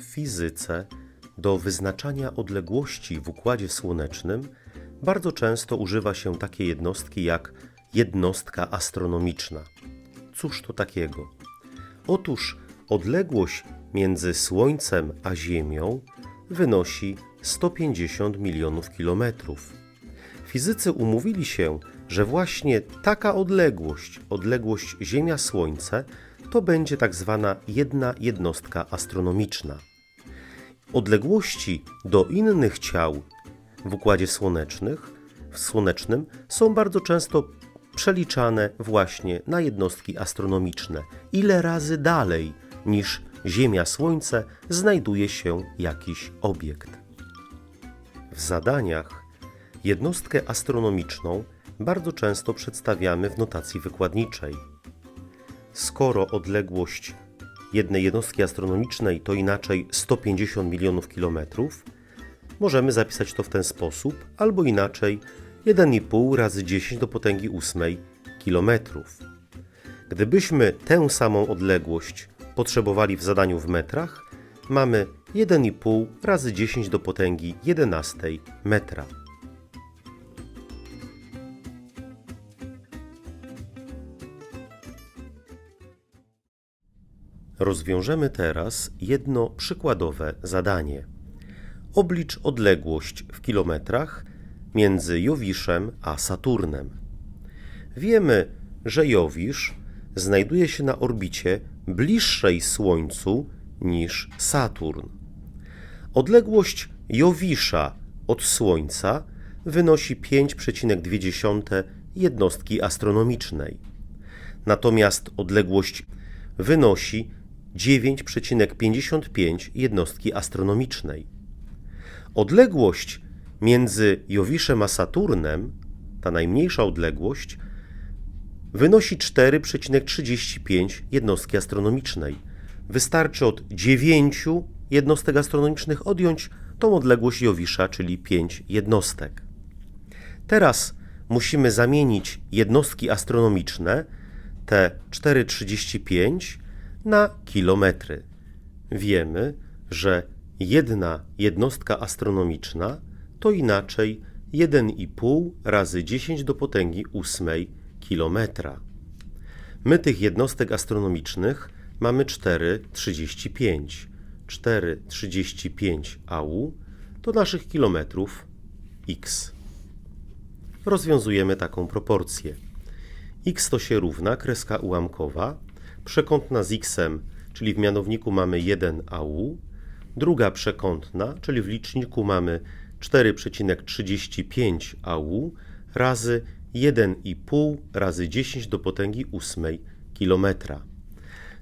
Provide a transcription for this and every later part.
Fizyce do wyznaczania odległości w układzie słonecznym bardzo często używa się takiej jednostki jak jednostka astronomiczna. Cóż to takiego? Otóż odległość między Słońcem a Ziemią wynosi 150 milionów kilometrów. Fizycy umówili się, że właśnie taka odległość, odległość Ziemia-Słońce, to będzie tak zwana jedna jednostka astronomiczna. Odległości do innych ciał w układzie słonecznych, w słonecznym są bardzo często przeliczane właśnie na jednostki astronomiczne. Ile razy dalej niż Ziemia-Słońce znajduje się jakiś obiekt. W zadaniach jednostkę astronomiczną bardzo często przedstawiamy w notacji wykładniczej. Skoro odległość jednej jednostki astronomicznej to inaczej 150 milionów kilometrów, możemy zapisać to w ten sposób, albo inaczej 1,5 razy 10 do potęgi 8 kilometrów. Gdybyśmy tę samą odległość potrzebowali w zadaniu w metrach, mamy 1,5 razy 10 do potęgi 11 metra. Rozwiążemy teraz jedno przykładowe zadanie. Oblicz odległość w kilometrach między Jowiszem a Saturnem. Wiemy, że Jowisz znajduje się na orbicie bliższej Słońcu niż Saturn. Odległość Jowisza od Słońca wynosi 5,2 jednostki astronomicznej. Natomiast odległość wynosi 9,55 jednostki astronomicznej. Odległość między Jowiszem a Saturnem, ta najmniejsza odległość, wynosi 4,35 jednostki astronomicznej. Wystarczy od 9 jednostek astronomicznych odjąć tą odległość Jowisza, czyli 5 jednostek. Teraz musimy zamienić jednostki astronomiczne, te 4,35, na kilometry. Wiemy, że jedna jednostka astronomiczna to inaczej 1,5 razy 10 do potęgi 8 kilometra. My tych jednostek astronomicznych mamy 4,35. 4,35 AU to naszych kilometrów x. Rozwiązujemy taką proporcję. x to się równa kreska ułamkowa przekątna z x, czyli w mianowniku mamy 1 AU, druga przekątna, czyli w liczniku mamy 4,35 AU razy 1,5 razy 10 do potęgi 8 kilometra.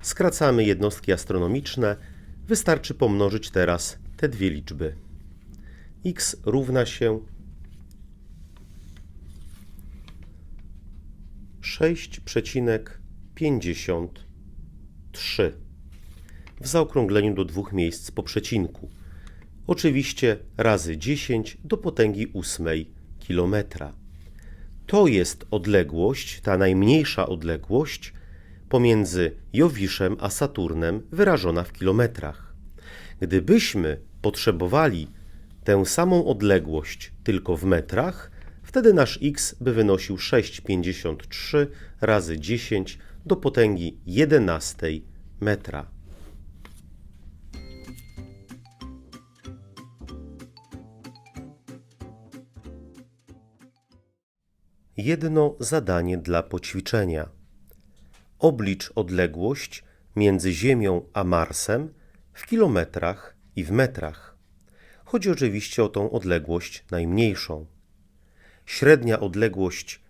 Skracamy jednostki astronomiczne, wystarczy pomnożyć teraz te dwie liczby. x równa się 6,50 3 w zaokrągleniu do dwóch miejsc po przecinku. Oczywiście razy 10 do potęgi 8 kilometra. To jest odległość, ta najmniejsza odległość pomiędzy Jowiszem a Saturnem wyrażona w kilometrach. Gdybyśmy potrzebowali tę samą odległość tylko w metrach, wtedy nasz x by wynosił 6,53 razy 10 do potęgi 11 metra. Jedno zadanie dla poćwiczenia. Oblicz odległość między Ziemią a Marsem w kilometrach i w metrach. Chodzi oczywiście o tą odległość najmniejszą. Średnia odległość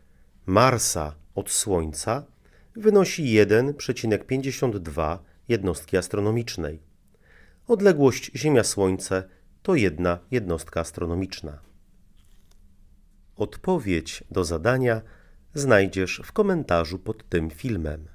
Marsa od Słońca wynosi 1,52 jednostki astronomicznej. Odległość Ziemia-Słońce to jedna jednostka astronomiczna. Odpowiedź do zadania znajdziesz w komentarzu pod tym filmem.